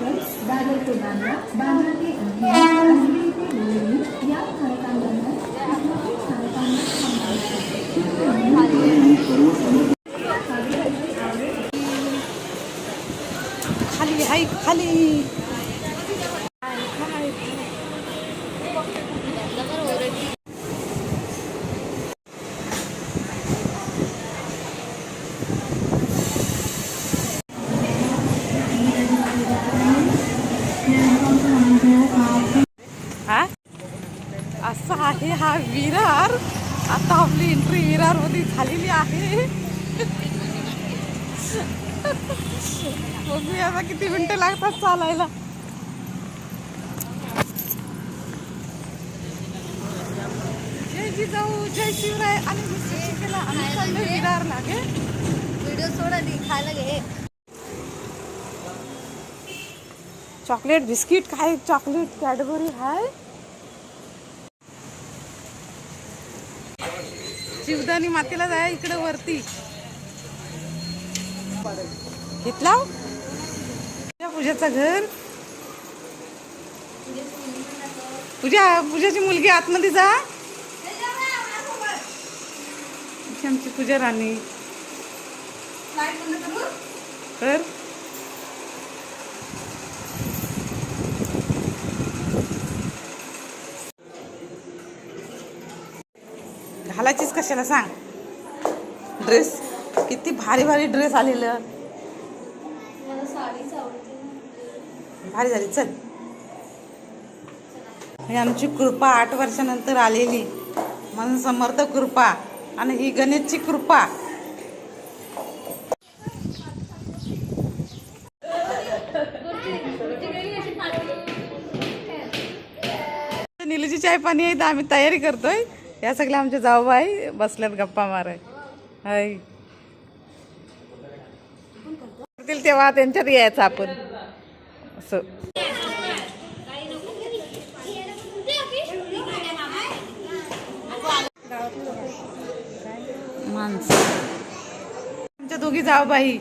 Repels ಬ್ಯಾನರ್ಗೆ ಬ್ಯಾನ ಬ್ಯಾನರ್ಗೆ ಅಂಗಡಿಗೆ ಗೋಲಿ ಯಾವ ಕಾರ್ಯಕ್ರಮ خلي هاي خلي हा विरार. आता आपली एंट्री विरारमध्ये झालेली आहे. बघूया आता किती मिनिटं लागतात चालायला. जय जिजाऊ जय शिवराय आणि शशिकला आम्ही चाललोय विरार लागे व्हिडिओ सोड खायला घे. चॉकलेट बिस्किट काय चॉकलेट कॅडबरी हाय. शिवदानी मातेला जाय इकडे वरती. घेतला? पूजा पूजाचं घर. पूजा पूजाची मुलगी आतमध्ये जा. आमची पूजा राणी. तर? कशाला सांग? ड्रेस किती भारी भारी ड्रेस आलेलं. भारी झाली चल. ही आमची कृपा आठ वर्षानंतर आलेली. म्हणून समर्थ कृपा आणि ही गणेशची कृपा. निलूची चाय पाणी आहे तर आम्ही तयारी करतोय. या सगळ्या आमच्या जाऊबाई बसल्यात गप्पा माराय हाय. करतील तेव्हा त्यांच्यात यायचं आपण. असं. माणसं. आमच्या दोघी जाऊ बाई.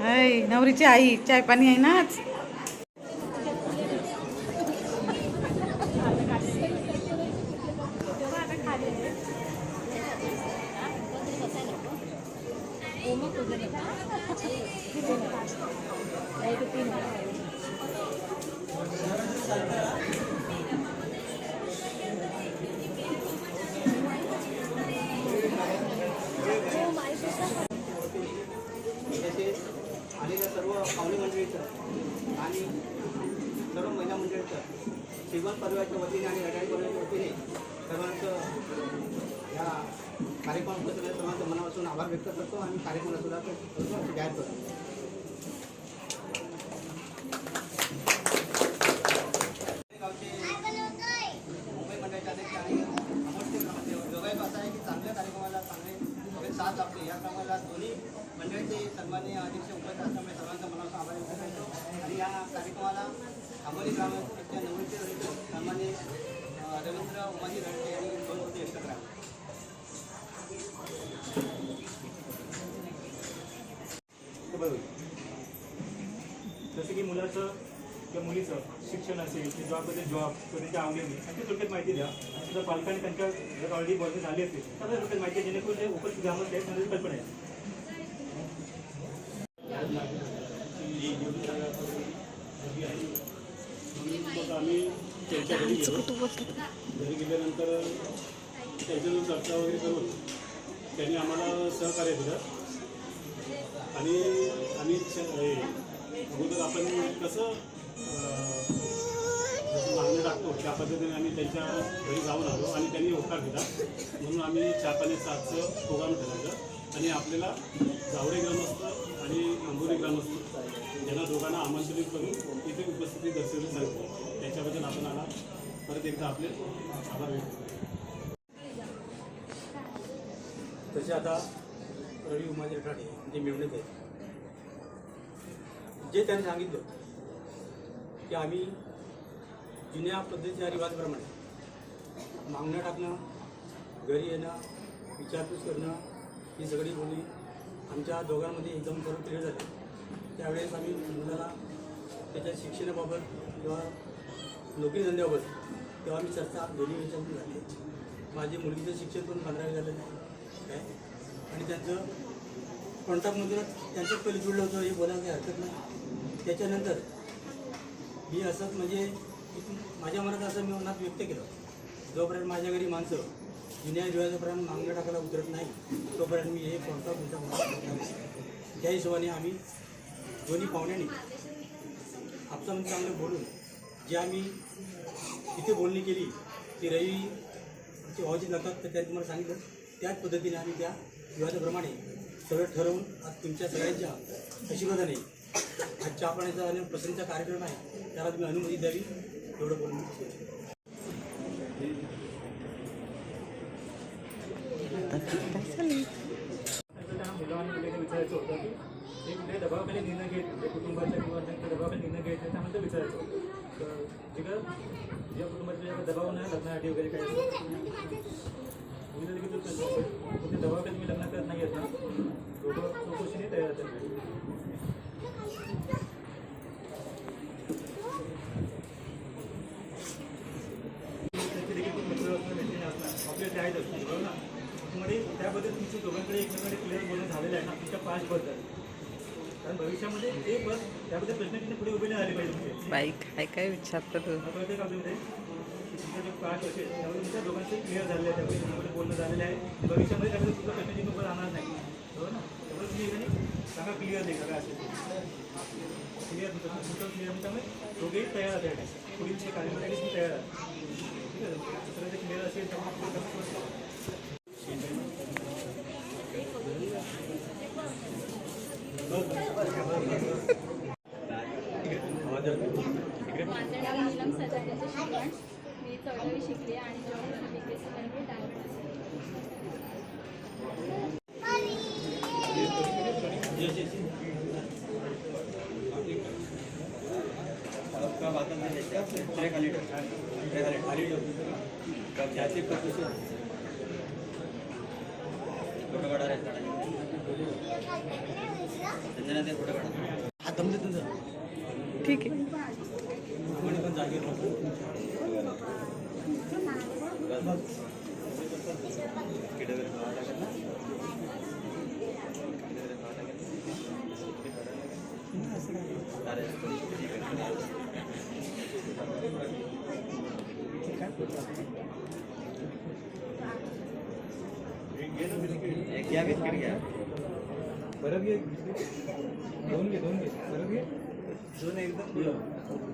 हाय नवरीची आई चाय पाणी आहे ना आज तसेच आलेल्या सर्व पाहुणे मंडळीचं आणि सर्व महिला मंडळीचं श्रीमंत परिवाराच्या वतीने आणि रटाई परिवाराच्या वतीने सर्वांचं या कार्यक्रमाबद्दल सर्वांचं मनापासून आभार व्यक्त करतो आणि कार्यक्रमाला सुद्धा जाहीर करतो जसं की मुलाचं किंवा मुलीचं शिक्षण असेल की जॉबमध्ये जॉब किंवा त्यांच्या आवडीने त्यांची थोडक्यात माहिती द्या. जर पालकांनी त्यांच्या जर ऑलरेडी बोलणी झाली असेल तर थोडक्यात माहिती आहे, जेणेकरून ते उपस्थित ग्रामस्थ आहेत त्यांना कल्पना आहे आम्ही त्यांच्या घरी गेलो घरी गेल्यानंतर त्यांच्याजवळ चर्चा वगैरे करून त्यांनी आम्हाला सहकार्य दिलं. आणि आम्ही अगोदर आपण कसं मागणी टाकतो त्या पद्धतीने आम्ही त्यांच्या घरी जाऊन आलो आणि त्यांनी होकार दिला. म्हणून आम्ही चार पाणी सातचं प्रोग्राम ठरवलं. आणि आपल्याला जावडे ग्रामस्थ आणि अंबोरी ग्रामस्थ यांना दोघांना आमंत्रित करून इथे उपस्थिती दर्शवली सांगितली त्याच्याबद्दल आपण आला. परत एकदा आपले आभार व्यक्त तसे आता रवी उमाजी रठाडे जे मिळवण्यात आहेत जे त्यांनी सांगितलं की आम्ही जुन्या पद्धतीच्या रिवाजप्रमाणे मागण्या टाकणं घरी येणं विचारपूस करणं ही सगळी बोली आमच्या दोघांमध्ये एकदम करून क्लिअर झाली. त्यावेळेस आम्ही मुलाला त्याच्या शिक्षणाबाबत किंवा नोकरी धंद्याबाबत तेव्हा आम्ही चर्चा दोन्ही विचारून झाली. माझी मुलगीचं शिक्षण पण पंधरावी झालेलं आहे. काय? आणि त्यांचं कॉन्टॅक्टमधूनच त्यांचं पहिले जुळलं होतं हे बोलायला काही हरकत नाही. त्याच्यानंतर मी असंच म्हणजे माझ्या मनात असं मी मनात व्यक्त केलं. जोपर्यंत माझ्या घरी माणसं जुन्या दिवसापर्यंत मागण्या टाकायला उतरत नाही तोपर्यंत मी हे कॉन्ट्रॅक्ट तुमच्या मनात त्या हिशोबाने आम्ही दोन्ही पाहुण्यांनी आपसामध्ये म्हणजे चांगलं बोलून जे आम्ही तिथे बोलणी केली ती रवी ची व्हायची नकत तर त्यांनी तुम्हाला सांगितलं. त्याच पद्धतीने आम्ही त्या विवादाप्रमाणे सगळं ठरवून आज तुमच्या सगळ्यांच्या आशीर्वादाने आज चहा पाण्याचा आणि पसंतीचा कार्यक्रम आहे त्याला तुम्ही अनुमती द्यावी एवढं बोलून वगैरे विचारायचं होतं की ते कुठे दबावाखाली निर्णय घेत म्हणजे कुटुंबाच्या किंवा त्यांच्या दबावाखाली निर्णय घेत नाही त्यामध्ये विचारायचं होतं तर जे का ज्या कुटुंबाच्या दबाव नाही लग्नासाठी वगैरे काय त्याबद्दल तुमच्या दोघांकडे एकमेकांकडे क्लिअर बोलणं झालेलं आहे ना. तुमच्या कारण भविष्यामध्ये ते बस त्याबद्दल प्रश्न पुढे उभे नाही आले पाहिजे तुमचे. बाई काय काय विचारतं जे पार्ट असेल त्यामध्ये त्या दोघांचे क्लिअर झालेलं आहे बोलणं झालेलं आहे. भविष्यामध्ये त्यामध्ये तुमचा प्रश्नाची राहणार नाही. हो ना? त्यामुळे तुम्ही एकाने सांगा क्लिअर नाही का असेल क्लिअर तुमचं तुमचं क्लिअर त्यामुळे दोघेही तयार आहेत. पुढील जे कार्यक्रमासाठी तुम्ही तयार आहात ठीक आहे? क्लिअर असेल त्यामुळे माझं नाव नीलम सजाद्याचं शिक्षण मी चौदावी शिकली आणि जॉब बी के सी म्हणजे डायमंड आपका बात ट्रॅक आली ट्रॅक आली खाली त्याचे फोटो काढा रे संजना ते फोटो काढा हा दमले तुमचं ठीक आहे आपण पण जागेवर बसू. एक घ्या बिस्किट घ्या परत घे दोन घे दोन घे परत घे दोन एकदम अजून घे अजून घे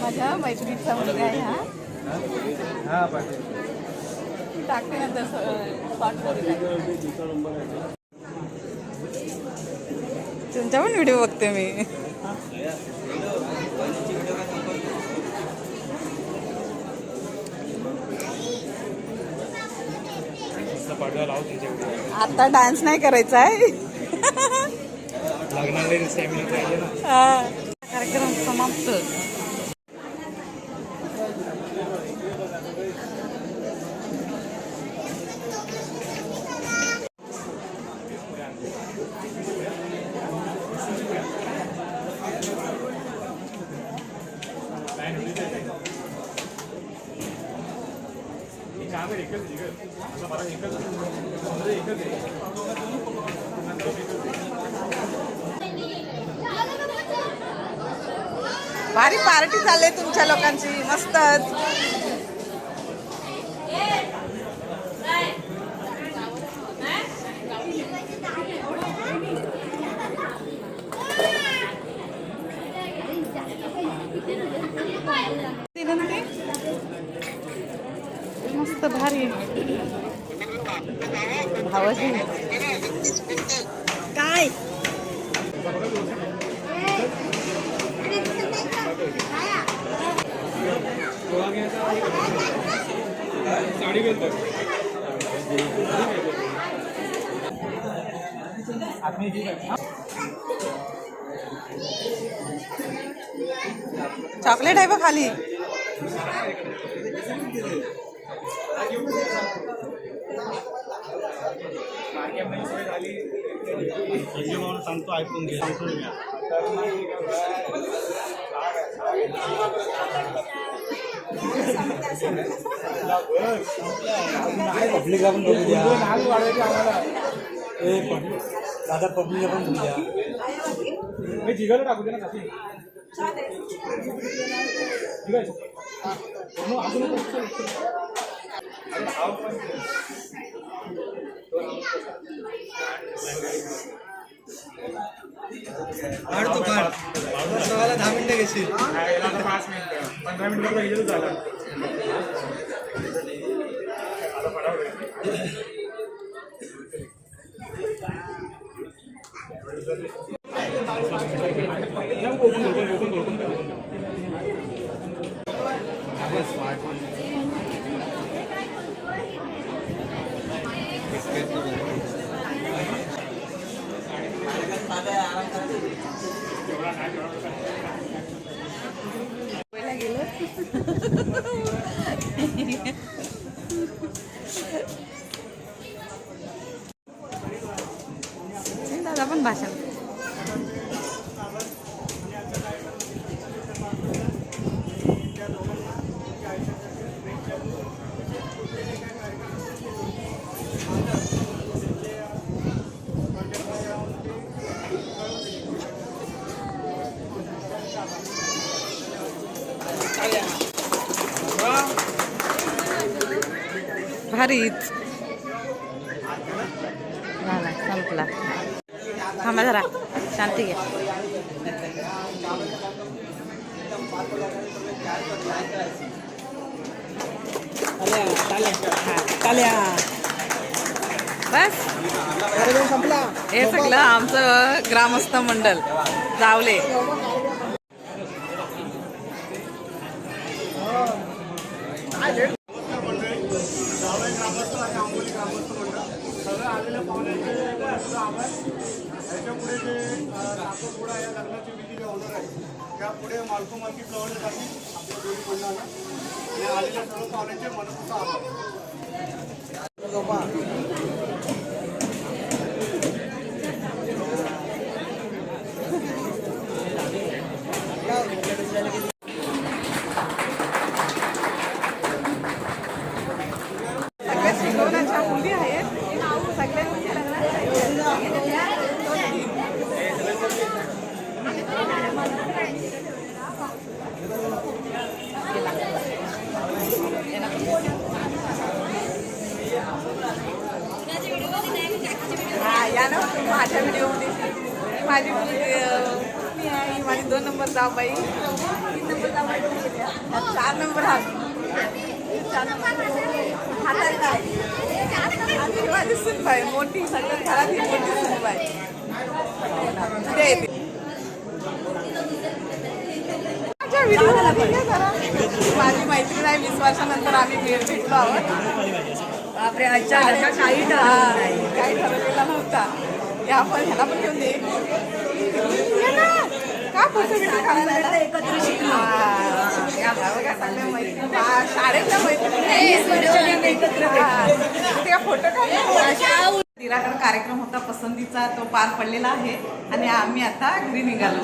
माझ्या मैत्रिणीचा मुलगा आहे हा. हा टाकते स्पॉटमध्ये तुमचा पण व्हिडिओ बघते मी. आता डान्स नाही करायचा आहे कार्यक्रम समाप्त चहा एकच एकच आता मला एकच मला एकच भारी पार्टी चालली तुमच्या लोकांची मस्त. मस्त भारी. भावाजी. चॉकलेट आहे बघ खाली सांगतो ऐकून घे सांगतो पब्लिक आपण बघू द्या दादा पब्लिक आपण बघू द्या मी जिगाला टाकू दे ना काकी. काढ तू काढ. सवाला दहा मिनिटं घेशील. पाच मिनिटं पंधरा मिनिटं गेलं झालं दादा पण भाषण भारीच झाला संपला. थांबा जरा शांती घ्या. बस. हे सगळं आमचं ग्रामस्थ मंडळ जावले. मालको मालकी कळवण्यासाठी आपल्या दोन्ही मंडळांना आणि आलेल्या सर्व पाहुण्यांचे मनपूर्वक आभार सगळ्या शिकवण्याच्या मुली आहेत सगळ्यांची हा या ना माझ्या व्हिडिओमध्ये ही माझी मुलगी आहे माझी दोन नंबर जाबाई. तीन नंबर जाव चार नंबर हात चार नंबर माझी मोठी सगळ्यात घरात मोठी सुनबाई उद्या माझी मैत्रीण आहे वीस वर्षानंतर आम्ही भेट भेटलो आहोत. बापरे काही काही ठरवलेला नव्हता. हे आपण ह्याला पण घेऊन दे ये. का फोटो एकत्र शिकलो. या शाळेतल्या मैत्रिणी. एकत्र काढ. दिराकडे कार्यक्रम होता पसंतीचा तो पार पडलेला आहे. आणि आम्ही आता घरी निघालो.